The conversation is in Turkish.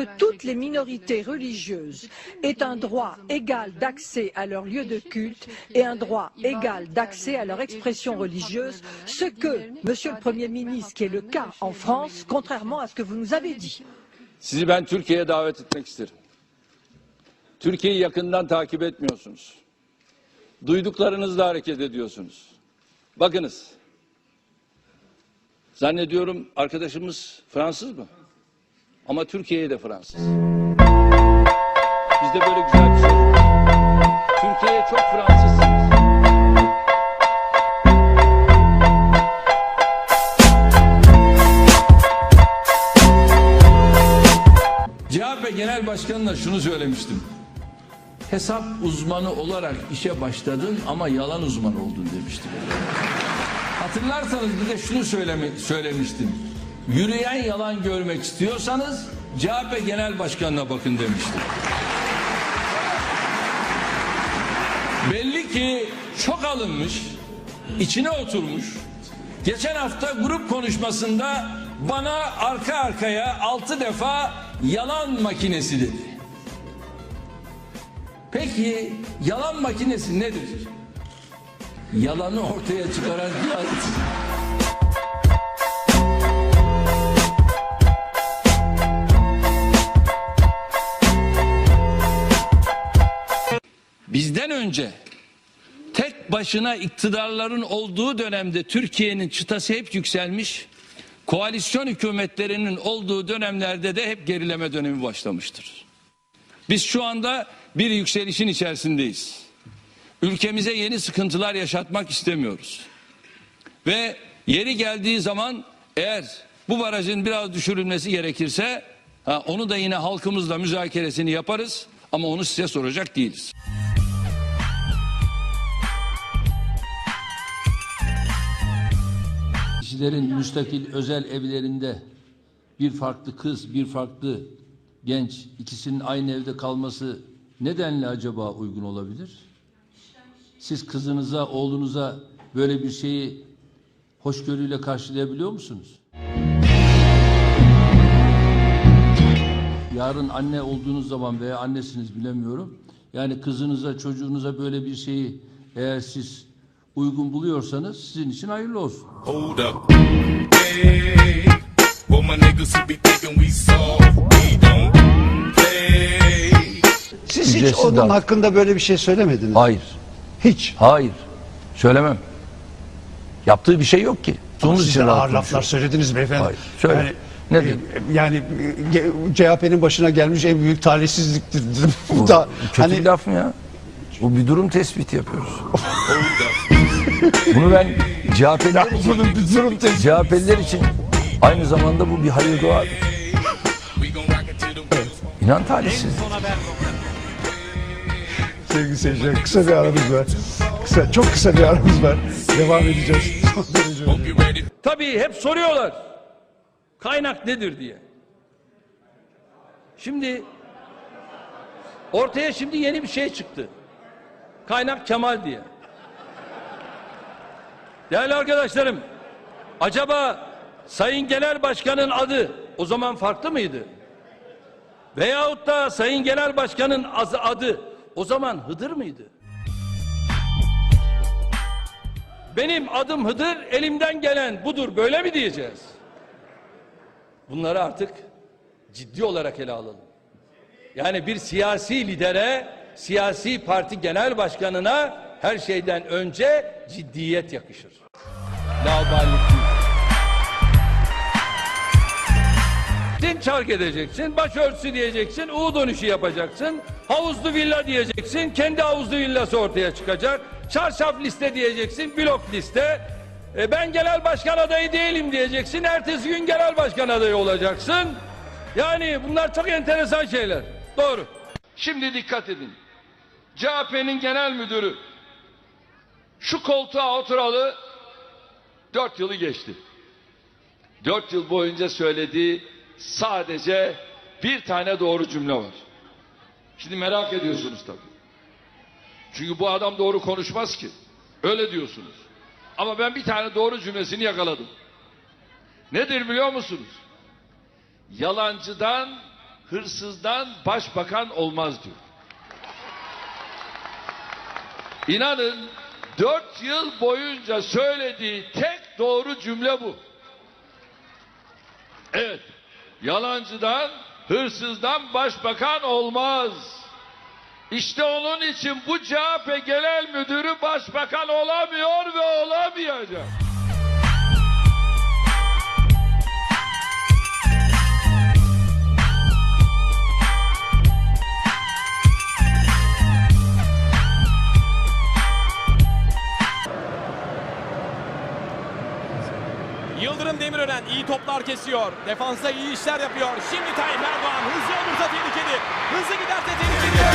que toutes les minorités religieuses aient un droit égal d'accès à leur lieu de culte et un droit égal d'accès à leur expression religieuse, ce que, Monsieur le Premier ministre, qui est le cas en France, contrairement à ce que vous nous avez dit. Sizi ben Türkiye'ye davet etmek isterim. Türkiye'yi yakından takip etmiyorsunuz. Duyduklarınızla hareket ediyorsunuz. Bakınız. Zannediyorum arkadaşımız Fransız mı? Ama Türkiye'ye de Fransız. Bizde böyle güzel bir şey. Türkiye'ye çok Fransızsınız. CHP Genel Başkanı'na şunu söylemiştim. Hesap uzmanı olarak işe başladın ama yalan uzmanı oldun demiştim. Hatırlarsanız bir de şunu söyleme, söylemiştim. Yürüyen yalan görmek istiyorsanız CHP Genel Başkanı'na bakın demiştim. Belli ki çok alınmış, içine oturmuş. Geçen hafta grup konuşmasında bana arka arkaya altı defa yalan makinesi dedi. Peki yalan makinesi nedir? Yalanı ortaya çıkaran cihaz. Bizden önce tek başına iktidarların olduğu dönemde Türkiye'nin çıtası hep yükselmiş. Koalisyon hükümetlerinin olduğu dönemlerde de hep gerileme dönemi başlamıştır. Biz şu anda bir yükselişin içerisindeyiz. Ülkemize yeni sıkıntılar yaşatmak istemiyoruz. Ve yeri geldiği zaman eğer bu barajın biraz düşürülmesi gerekirse onu da yine halkımızla müzakeresini yaparız ama onu size soracak değiliz. Kişilerin müstakil özel evlerinde bir farklı kız, bir farklı genç ikisinin aynı evde kalması nedenle acaba uygun olabilir? Siz kızınıza, oğlunuza böyle bir şeyi hoşgörüyle karşılayabiliyor musunuz? Yarın anne olduğunuz zaman veya annesiniz bilemiyorum. Yani kızınıza, çocuğunuza böyle bir şeyi eğer siz uygun buluyorsanız sizin için hayırlı olsun. Hold up. Hey, well, my niggas who be thinking we soft, we don't play. Siz hiç Ücretsiz onun dağıtım. hakkında böyle bir şey söylemediniz. Hayır. Hiç. Hayır. Söylemem. Yaptığı bir şey yok ki. Sonumuz Siz için de rahat ağır laflar konuşuyorum. söylediniz beyefendi. Hayır, söyle. Yani, Nedir? e, Yani e, CHP'nin başına gelmiş en büyük talihsizliktir dedim. Bu Bu da kötü hani bir laf mı ya? Bu bir durum tespiti yapıyoruz. Bunu ben CHP'liler için. CHP'liler için aynı zamanda bu bir hayır duadır. Wheels İnan talihsiz. Sevgili seyirciler kısa bir aramız var. Kısa, çok kısa bir aramız var. Devam edeceğiz. Son derece önemli. Get ready. Tabii hep soruyorlar. Kaynak nedir diye. Şimdi ortaya şimdi yeni bir şey çıktı. Kaynak Kemal diye. Değerli arkadaşlarım, acaba Sayın Genel Başkan'ın adı o zaman farklı mıydı? Veyahut da Sayın Genel Başkan'ın adı o zaman Hıdır mıydı? Benim adım Hıdır, elimden gelen budur. Böyle mi diyeceğiz? Bunları artık ciddi olarak ele alalım. Yani bir siyasi lidere, siyasi parti genel başkanına her şeyden önce ciddiyet yakışır. Laubalilik. Din çark edeceksin, başörtüsü diyeceksin, U dönüşü yapacaksın, havuzlu villa diyeceksin, kendi havuzlu villası ortaya çıkacak, çarşaf liste diyeceksin, blok liste, e, ben genel başkan adayı değilim diyeceksin, ertesi gün genel başkan adayı olacaksın. Yani bunlar çok enteresan şeyler. Doğru. Şimdi dikkat edin. CHP'nin genel müdürü şu koltuğa oturalı dört yılı geçti. Dört yıl boyunca söylediği sadece bir tane doğru cümle var. Şimdi merak ediyorsunuz tabii. Çünkü bu adam doğru konuşmaz ki. Öyle diyorsunuz. Ama ben bir tane doğru cümlesini yakaladım. Nedir biliyor musunuz? Yalancıdan hırsızdan başbakan olmaz diyor. İnanın dört yıl boyunca söylediği tek doğru cümle bu. Evet, yalancıdan, hırsızdan başbakan olmaz. İşte onun için bu CHP Genel Müdürü başbakan olamıyor ve olamayacak. Yıldırım Demirören iyi toplar kesiyor. Defansa iyi işler yapıyor. Şimdi Tayyip Erdoğan hızlı olursa tehlikeli. Hızlı giderse tehlikeli.